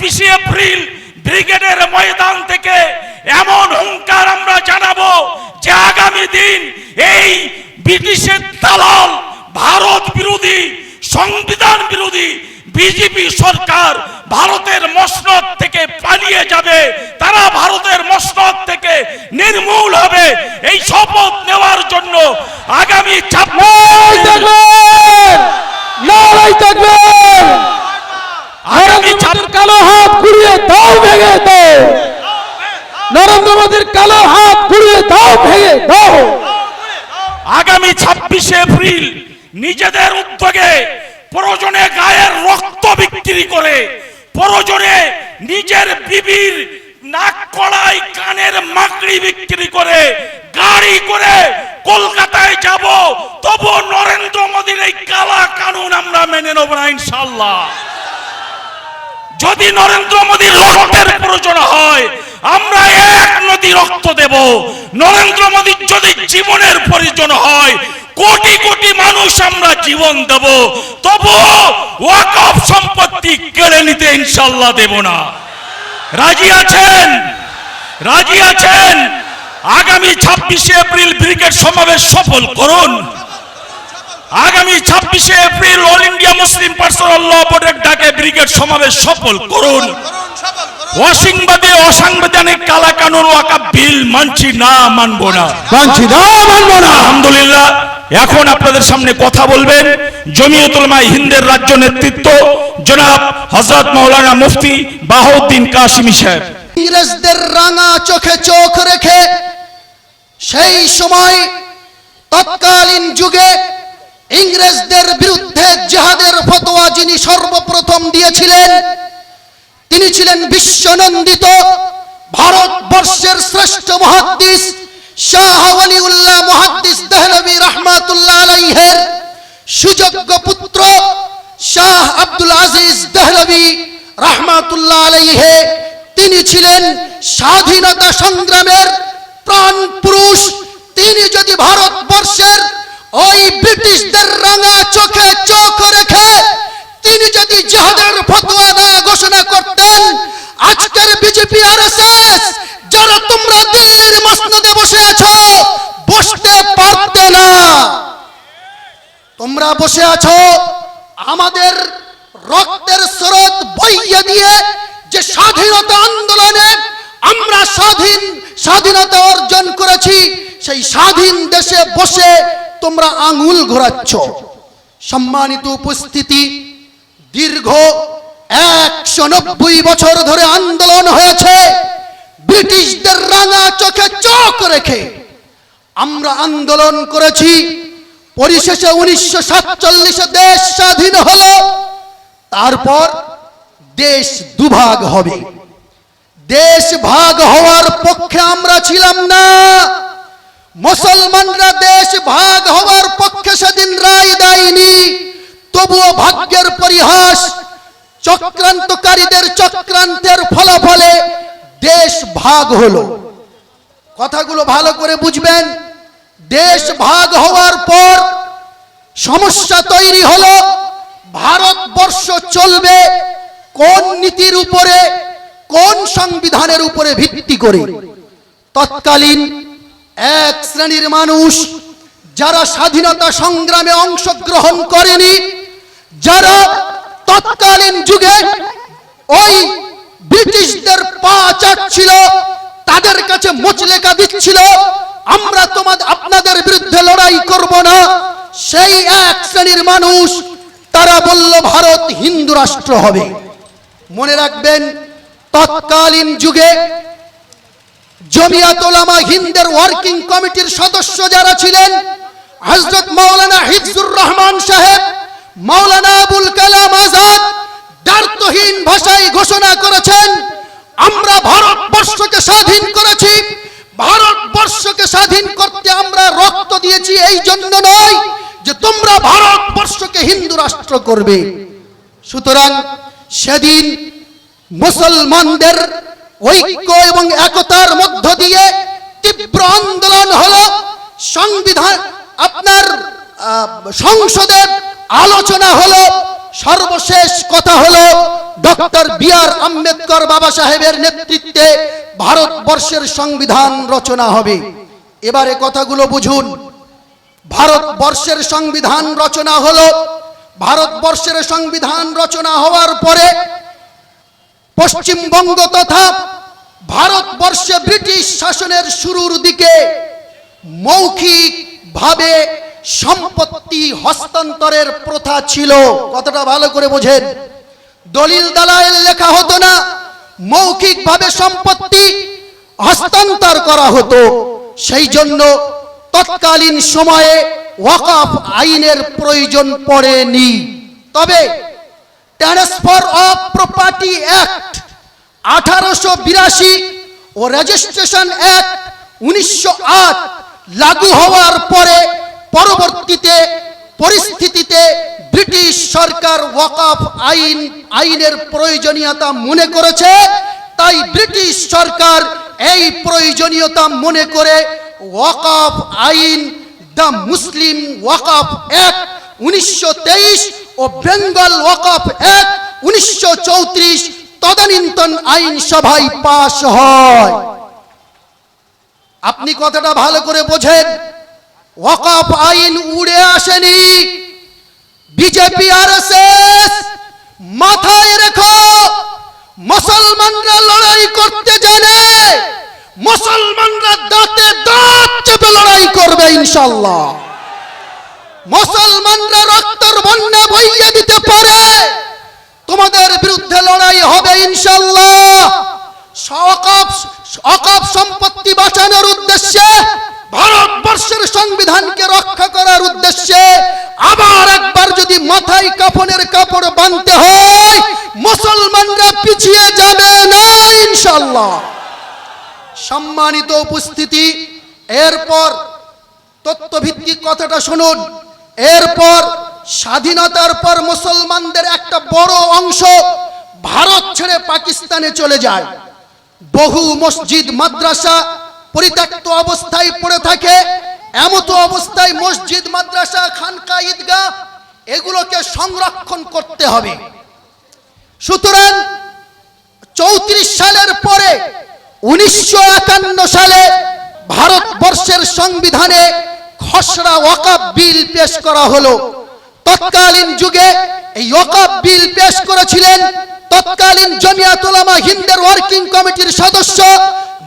ছাব্বিশে এপ্রিল ব্রিগেডের ময়দান থেকে এমন হুঙ্কার আমরা জানাব যে আগামী দিন এই ব্রিটিশের দালাল ভারত বিরোধী সংবিধান বিরোধী বিজেপি সরকার ভারতের মসনদ থেকে পালিয়ে যাবে তারা ভারতের মসনদ থেকে নির্মূল হবে। এই শপথ নেওয়ার জন্য আগামী আগামী নরেন্দ্র মোদীর ছাব্বিশ কালো হাত ঘুরিয়ে দাও ভেঙে দাও নরেন্দ্র মোদীর কালো হাত ঘুরিয়ে দাও, ভেঙে দাও। আগামী ছাব্বিশে এপ্রিল নিজেদের উদ্যোগে প্রয়োজনে গায়ের রক্ত বিক্রি করে, প্রয়োজনে নিজের বিবির নাক কড়াই, কানের মাকড়ি বিক্রি করে, গাড়ি করে কলকাতায় যাব, তবু নরেন্দ্র মোদীর এই কালা কানুন আমরা মেনে নেব না ইনশাল্লাহ যদি নরেন্দ্র মোদীর রক্তের প্রয়োজন হয়, আমরা এক নদী রক্ত দেব। নরেন্দ্র মোদীর যদি জীবনের প্রয়োজন হয়, কোটি কোটি মানুষ আমরা জীবন দেব। তবু ওয়াকফ সম্পত্তি কেড়ে নিতে ইনশাল্লাহ দেব না। রাজি আছেন? রাজি আছেন? আগামী ছাব্বিশে এপ্রিল ব্রিগেড সমাবেশ সফল করুন। আগামী ছাব্বিশে April all India Muslim personal law বোর্ডের ডাকে ব্রিগেড সমাবেশ সফল করুন। অসংবাদে অসাংবিধানিক কালা কানুন ওয়াকা বিল মানছি না মানবো না। মানছি না মানবো না। আলহামদুলিল্লাহ এখন আপনাদের সামনে কথা বলবেন জমিয়তুলমা হিন্দের রাজ্য নেতৃত্ব জনাব হযরত মাওলানা মুফতি বাহাউদ্দিন কাশিমি সাহেব। ইংরেজদের রাঙা চোখে চোখ রেখে সেই সময় তৎকালীন যুগে ইংরেজদের বিরুদ্ধে জেহাদের ফতোয়া যিনি সর্বপ্রথম দিয়েছিলেন, তিনি ছিলেন বিশ্বনন্দিত ভারতবর্ষের শ্রেষ্ঠ মহাদ্দিস শাহ ওয়ালিউল্লাহ মহাদ্দিস দেহলভী রহমাতুল্লাহ আলাইহের সুযোগ্য পুত্র শাহ আব্দুল আজিজ দেহলভী রহমাতুল্লাহ আলাইহে। তিনি ছিলেন স্বাধীনতা সংগ্রামের প্রাণ পুরুষ। তিনি যদি ভারতবর্ষের ওই ব্রিটিশদের রাঙা চোখে চোখ রেখে তিনি যদি জিহাদের ফতোয়া না ঘোষণা করতেন, আজকের বিজেপি আরএসএস যারা তোমরা দিল্লির মসনদে বসে আছো, বসতে পারতে না। তোমরা বসে আছো, আমাদের রক্তের স্রোত বইয়ে দিয়ে যে স্বাধীনতা আন্দোলনে আমরা স্বাধীন স্বাধীনতা অর্জন করেছি, সেই স্বাধীন দেশে বসে তোমরা আঙুল ঘোরাচ্ছ। সম্মানিত উপস্থিতি, দীর্ঘ একশো নব্বই বছর ধরে আন্দোলন হয়েছে। ব্রিটিশদের রাঙা চোখে চোখ রেখে আমরা আন্দোলন করেছি। পরিশেষে উনিশশো সাতচল্লিশে দেশ স্বাধীন হল। তারপর দেশ দুভাগ হবে। দেশ ভাগ হওয়ার পক্ষে আমরা ছিলাম না। মুসলমানরা দেশ ভাগ হওয়ার পক্ষে সেদিন রায় দেয়নি। তবুও ভাগ্যের পরিহাস, চক্রান্তকারীদের চক্রান্তের ফলাফলে দেশ ভাগ হলো। কথাগুলো ভালো করে বুঝবেন। দেশ ভাগ হওয়ার পর সমস্যা তৈরি হলো, ভারতবর্ষ চলবে কোন নীতির উপরে, কোন সংবিধানের উপরে ভিত্তি করে। তৎকালীন এক শ্রেণির মানুষ যারা স্বাধীনতা সংগ্রামে অংশগ্রহণ করেনি, যারা তৎকালীন যুগে ওই ব্রিটিশদের পা চাটছিল, তাদের কাছে মুচলেকা দিচ্ছিল, আমরা তোমাদের আপনাদের বিরুদ্ধে লড়াই করব না। সেই এক শ্রেণির মানুষ, তারা বলল, ভারত হিন্দু রাষ্ট্র হবে। মনে রাখবেন, তৎকালীন যুগে জমিয়াত ওলামা হিন্দের ওয়ার্কিং কমিটির সদস্য যারা ছিলেন, হযরত মাওলানা হিফজুর রহমান সাহেব, মাওলানা আবুল কালাম আজাদ দ্বার্থহীন ভাষায় ঘোষণা করেছেন, আমরা ভারতবর্ষকে স্বাধীন করেছি। ভারতবর্ষকে স্বাধীন করতে আমরা রক্ত দিয়েছি এই জন্য নয় যে তোমরা ভারতবর্ষকে হিন্দু রাষ্ট্র করবে। সুতরাং সেদিন মুসলমানদের ঐক্য এবং একতার মধ্য দিয়ে তীব্র আন্দোলন হলো। সংবিধান, আপনার সংসদে আলোচনা হলো। সর্বশেষ কথা হলো, ডক্টর বি আর আম্বেদকর বাবা সাহেবের নেতৃত্বে ভারতবর্ষের সংবিধান রচনা হবে। এবারে কথাগুলো বুঝুন। ভারতবর্ষের সংবিধান রচনা হলো। ভারতবর্ষের সংবিধান রচনা হওয়ার পরে পশ্চিমবঙ্গ তথা ভারতবর্ষে ব্রিটিশ শাসনের শুরুর দিকে মৌখিক ভাবে সম্পত্তি হস্তান্তরের প্রথা ছিল। কতটা ভালো করে বোঝেন। দলিল দালায়ের লেখা হতো না মৌখিক ভাবে সম্পত্তি হস্তান্তর করা হতো। সেই জন্য তৎকালীন সময়ে ওয়াকাফ আইনের প্রয়োজন পড়েনি। তবে ট্রান্সফার অফ প্রপার্টি অ্যাক্ট আঠারোশো বিরাশি ও রেজিস্ট্রেশন অ্যাক্ট উনিশশো আট লাগু হওয়ার পরে পরবর্তীতে পরিস্থিতিতে ব্রিটিশ সরকার ওয়াকফ আইন, আইনের প্রয়োজনীয়তা মনে করেছে, তাই ব্রিটিশ সরকার এই প্রয়োজনীয়তা মনে করে ওয়াকফ আইন দ্য মুসলিম ওয়াকফ অ্যাক্ট উনিশশো তেইশ ও বেঙ্গল ওয়াকাফ অ্যাক্ট উনিশশো তদানীন্তন আইন সভায় পাশ হয়। আপনি কথাটা ভালো করে বোঝেন। ওয়াকাফ আইন উড়ে আসেনি। বিজেপি আর মাথায় রেখো, মুসলমানরা লড়াই করতে জানে। মুসলমানরা দাঁতে দাঁত চেপে লড়াই করবে ইনশাল্লাহ। বন্যা বইয়ে দিতে পারে। তোমাদের বিরুদ্ধে লড়াই হবে ইনশাল্লাহ অকাপ সম্পত্তি বাঁচানোর উদ্দেশ্যে, ভারতবর্ষের সংবিধানকে রক্ষা করার উদ্দেশ্যে আবার একবার যদি মাথায় কাফনের কাপড় বাঁধতে হয়, মুসলমানরা পিছিয়ে যাবে না ইনশাল্লাহ সম্মানিত উপস্থিতি, এরপর তত্ত্বভিত্তিক কথাটা শুনুন। এরপর স্বাধীনতার পর মুসলমানদের একটা বড় অংশ ভারত ছেড়ে পাকিস্তানে চলে যায়। বহু মসজিদ, মাদ্রাসা পরিত্যক্ত অবস্থায় পড়ে থাকে। এমত অবস্থায় মসজিদ, মাদ্রাসা, খানকা, ঈদগাহ এগুলোকে সংরক্ষণ করতে হবে। সুতরাং চৌত্রিশ সালের পরে উনিশশো একান্ন সালে ভারতবর্ষের সংবিধানে খসড়া ওয়াকাব বিল পেশ করা হলো। তৎকালীন যুগে এই ওয়াকাব বিল পেশ করেছিলেন তৎকালীন জমিয়াত উলামা হিন্দের ওয়ার্কিং কমিটির সদস্য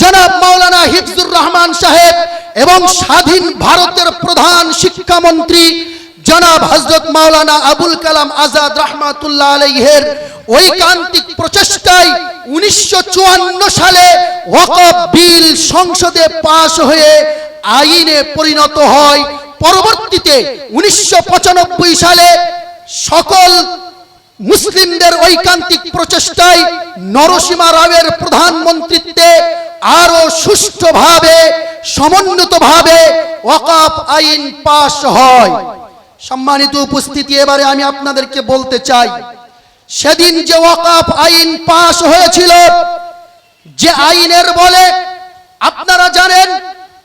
জনাব মাওলানা হিফজুর রহমান সাহেব এবং স্বাধীন ভারতের প্রধান শিক্ষামন্ত্রী জনাব হজরত মাওলানা আবুল কালাম আজাদ রহমাতুল্লাহ আলাইহের ঐকান্তিক প্রচেষ্টায় উনিশশো চুয়ান্ন সালে ওয়াকফ বিল সংসদে পাশ হয়ে আইনে পরিণত হয়। পরবর্তীতে উনিশশো পঁচানব্বই সালে সকল মুসলিমদের ঐকান্তিক প্রচেষ্টায় নরসীমা রাওয়ের প্রধানমন্ত্রীত্বে আরও সুষ্ঠুভাবে, সমন্বিতভাবে ওয়াকাফ আইন পাশ হয়। সম্মানিত উপস্থিতি, এবারে আমি আপনাদেরকে বলতে চাই, সেদিন যে ওয়াকাফ আইন পাশ হয়েছিল, যে আইনের বলে আপনারা জানেন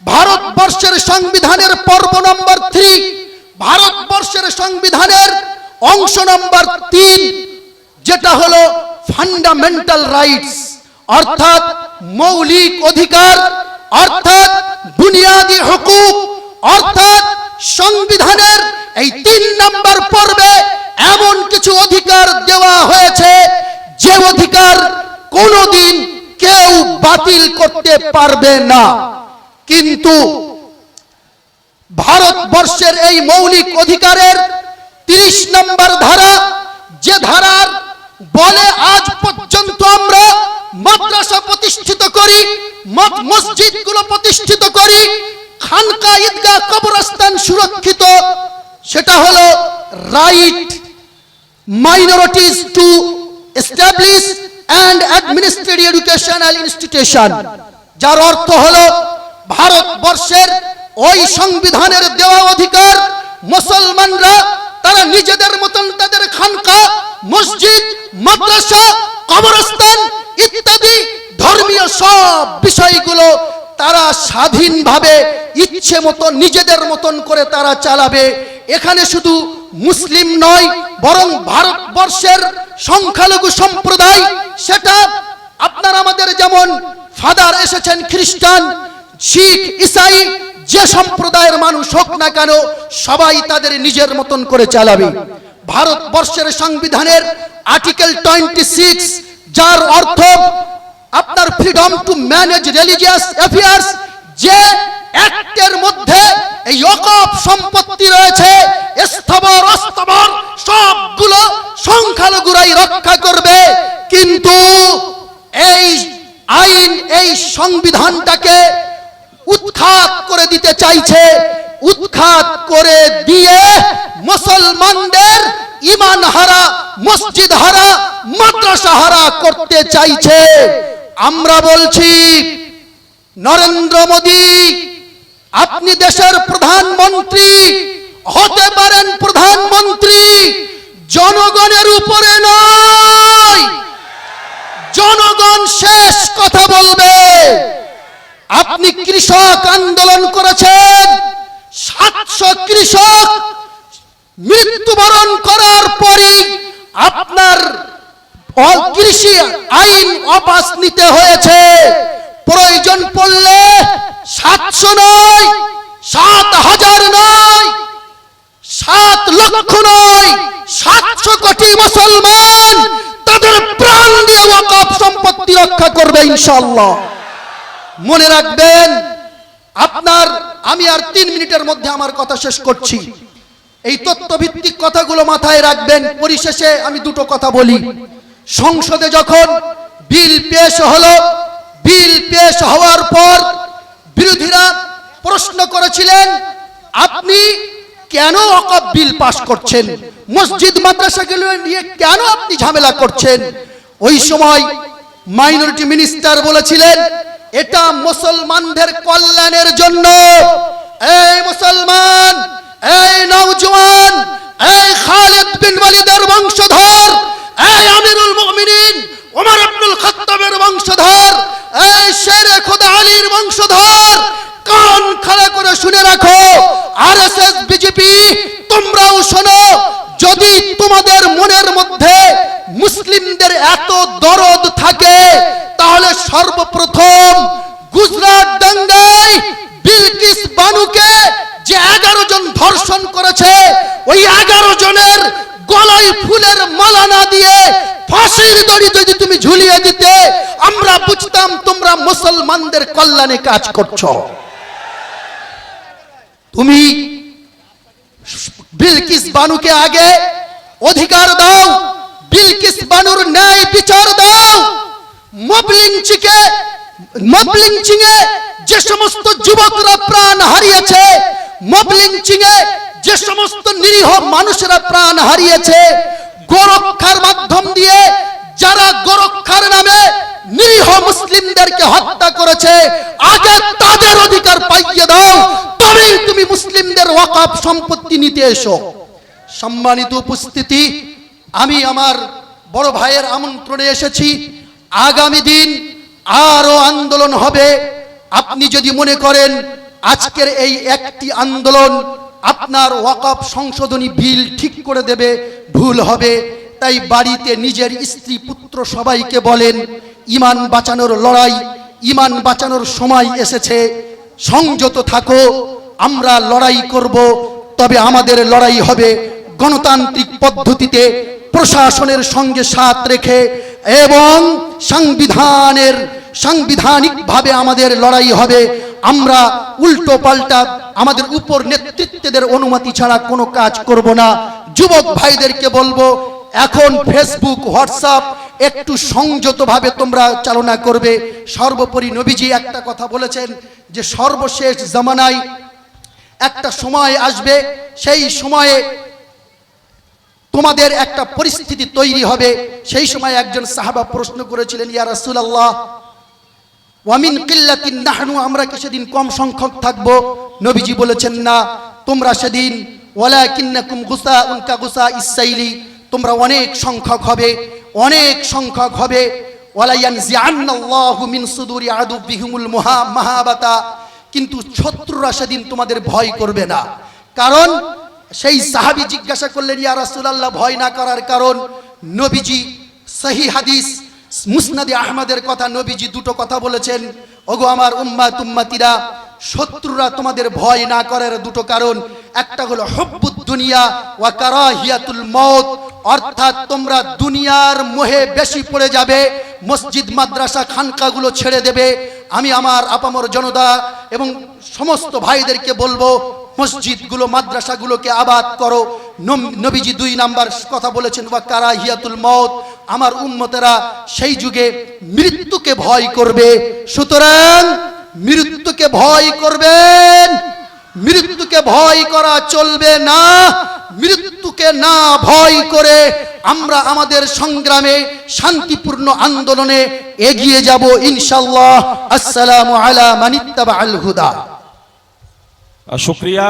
ভারতবর্ষের সংবিধানের পর্ব নম্বর থ্রি ভারতবর্ষের সংবিধানের অংশ নম্বর তিন, যেটা হলো ফান্ডামেন্টাল রাইটস অর্থাৎ মৌলিক অধিকার, অর্থাৎ বুনিয়াদী হুকুক, অর্থাৎ সংবিধানের এই তিন নম্বর পর্বে এমন কিছু অধিকার দেওয়া হয়েছে, যে অধিকার কোনোদিন কেউ বাতিল করতে পারবে না। কিন্তু ভারতবর্ষের এই মৌলিক অধিকারের তিরিশ নম্বর ধারা, যে ধারার বলে আজ পর্যন্ত আমরা মাদ্রাসা প্রতিষ্ঠিত করি মসজিদগুলো প্রতিষ্ঠিত করি, খানকা ঈদগাহ কবরস্থান সুরক্ষিত, সেটা হলো right minorities to establish and administer educational institution যার অর্থ হলো ভারতবর্ষের ওই সংবিধানের দেওয়া অধিকার, মুসলমানরা তারা নিজেদের মতন তাদের খানকা, মসজিদ, মাদ্রাসা, কবরস্থান ইত্যাদি ধর্মীয় সব বিষয়গুলো তারা স্বাধীনভাবে ইচ্ছে মতো নিজেদের মতন করে তারা চালাবে। এখানে শুধু মুসলিম নয়, বরং ভারতবর্ষের সংখ্যালঘু সম্প্রদায়, সেটা আপনার আমাদের যেমন ফাদার এসেছেন খ্রিস্টান শিখ, ইসাই, যে সম্প্রদায়ের মানুষ হোক না কেন, সবাই তাদের নিজের মতন করে চালাবে। ভারতবর্ষের সংবিধানের আর্টিকেল টোয়েন্টি সিক্স, যার অর্থ, আপনার freedom to manage religious affairs যে অ্যাক্টের মধ্যে এই অকপ সম্পত্তি রয়েছে, স্থবর, অস্তবর, সবগুলো সংখ্যালঘুরাই রক্ষা করবে। কিন্তু এই আইন, এই সংবিধানটাকে চাইছে উৎখাত করে দিয়ে মুসলমানদের ইমান হারা, মসজিদ হারা, মাদ্রাসা হারা করতে চাইছে। আমরা বলছি, নরেন্দ্র মোদী, আপনি দেশের প্রধানমন্ত্রী, হতে পারেন প্রধানমন্ত্রী, জনগণের উপরে নয় জনগণ শেষ কথা বলবে আপনি কৃষক আন্দোলন করেছেন সাতশো কৃষক মৃত্যুবরণ করার পরই আপনার অ- কৃষি আইন অপাস নিতে হয়েছে প্রয়োজন পড়লে সাতশো নয় সাত হাজার নয় সাত লক্ষ নয় সাতশো কোটি মুসলমান তাদের প্রাণ দিয়ে ওয়াকফ সম্পত্তি রক্ষা করবে ইনশাল্লাহ মনে রাখবেন, আপনার, আমি আর তিন মিনিটের মধ্যে আমার কথা শেষ করছি। এই তথ্যভিত্তিক কথাগুলো মাথায় রাখবেন, পরিশেষে আমি দুটো কথা বলি। সংসদে যখন বিল পেশ হলো, বিল পেশ হওয়ার পর বিরোধীরা প্রশ্ন করেছিলেন, আপনি কেন অকপ বিল পাশ করছেন? মসজিদ, মাদ্রাসাগুলো নিয়ে কেন আপনি ঝামেলা করছেন? ওই সময় মাইনরিটি মিনিস্টার বলেছিলেন, এটা মুসলমানদের কল্যাণের জন্য। এই মুসলমান, এই নওজওয়ান এই খালিদ বিন ওয়ালিদের বংশধর, এই আমিরুল মুমিনিন, ওমর আব্দুল খাত্তাবের বংশধর, এই শেরে খোদা আলীর বংশধর, কান খাড়া করে শুনে রাখো আরএসএস বিজেপি তোমরাও শোনো যদি তোমাদের মনের মধ্যে মুসলিমদের এত দরদ থাকে তাহলে সর্বপ্রথম গুজরাট দাঙ্গায় বিলকিস বানুকে যে এগারো জন ধর্ষণ করেছে ওই এগারো জনের গলায় ফুলের মালা না দিয়ে ফাঁসির দড়ি যদি তুমি ঝুলিয়ে দিতে আমরা বুঝতাম তোমরা মুসলমানদের কল্যাণে কাজ করছ। তুমি বিলকিস বানুকে আগে অধিকার দাও, বিলকিস বানুর ন্যায় বিচার দাও। মবলিংচিকে মবলিংচিং এ যে সমস্ত যুবকরা প্রাণ হারিয়েছে মবলিংচিং এ যে সমস্ত নিরীহ মানুষেরা প্রাণ হারিয়েছে, গোরক্ষার মাধ্যম দিয়ে যারা গোরক্ষার নামে নিরীহ মুসলিমদেরকে হত্যা করেছে। আগে তাদের অধিকার পাইয়ে দাও, তবেই তুমি মুসলিমদের ওয়াকাফ সম্পত্তি নিতে এসো। সম্মানিত উপস্থিতি, আমি আমার বড় ভাইয়ের আমন্ত্রণে এসেছি। আগামী দিন আরও আন্দোলন হবে। আপনি যদি মনে করেন আজকের এই একটি আন্দোলন আপনার ওয়াকফ সংশোধনী বিল ঠিক করে দেবে, ভুল হবে। তাই বাড়িতে নিজের স্ত্রী পুত্র সবাইকে বলেন, ইমান বাঁচানোর লড়াই, ইমান বাঁচানোর সময় এসেছে। সংযত থাকো, আমরা লড়াই করব, তবে আমাদের লড়াই হবে গণতান্ত্রিক পদ্ধতিতে, প্রশাসনের সঙ্গে সাথ রেখে এবং সংবিধানের, সাংবিধানিকভাবে আমাদের লড়াই হবে। আমরা উল্টো পাল্টা আমাদের উপর নেতৃত্বদের অনুমতি ছাড়া কোনো কাজ করব না। যুবক ভাইদেরকে বলব এখন ফেসবুক হোয়াটসঅ্যাপ একটু সংযতভাবে তোমরা চালনা করবে। সর্বোপরি নবীজি একটা কথা বলেছেন যে সর্বশেষ জামানায় একটা সময় আসবে, সেই সময়ে তোমাদের একটা পরিস্থিতি তৈরি হবে। সেই সময় একজন সাহাবা প্রশ্ন করেছিলেন, ইয়া রাসূলুল্লাহ ওয়ামিন কিল্লাতিন নাহনু, আমরা কি সেদিন কম সংখ্যক থাকব? নবীজি বলেছেন, না, তোমরা সেদিন, ওয়ালাকিন্নাকুম গুসা কা গুসা ইসাইলি তোমরা অনেক সংখ্যক হবে, অনেক সংখ্যক হবে। কিন্তু শত্রুরা সেদিন তোমাদের ভয় করবে না। কারণ সেই সাহাবী জিজ্ঞাসা করলেন, ইয়া রাসূলুল্লাহ, ভয় না করার কারণ? নবীজি সহি হাদিস, মুসনাদে আহমদের কথা নবীজি দুটো কথা বলেছেন। ওগো আমার উম্মা তুম্মাতিরা শত্রুরা তোমাদের ভয় না করার দুটো কারণ। একটা হলো হব্বুদ দুনিয়া ওয়া কারাহিয়াতুল মউত। অর্থাৎ তোমরা দুনিয়ার মোহে বেশি পড়ে যাবে, মসজিদ, মাদ্রাসা, খানকাগুলো ছেড়ে দেবে। আমি আমার আপামর জনতা এবং সমস্ত ভাইদেরকে বলব, মসজিদগুলো, মাদ্রাসাগুলোকে আবাদ করো। নবীজি দুই নাম্বার কথা বলেছেন, ওয়া কারাহিয়াতুল মউত। আমার উম্মতেরা সেই যুগে মৃত্যুকে ভয় করবে। সুতরাং মৃত্যুকে ভয় করবেন, মৃত্যুকে ভয় করা চলবে না, মৃত্যুকে না ভয় করে আমরা আমাদের সংগ্রামে, শান্তিপূর্ণ আন্দোলনে এগিয়ে যাব ইনশাল্লাহ আসসালামু আলা মানিত্তাবা আল হুদা শুক্রিয়া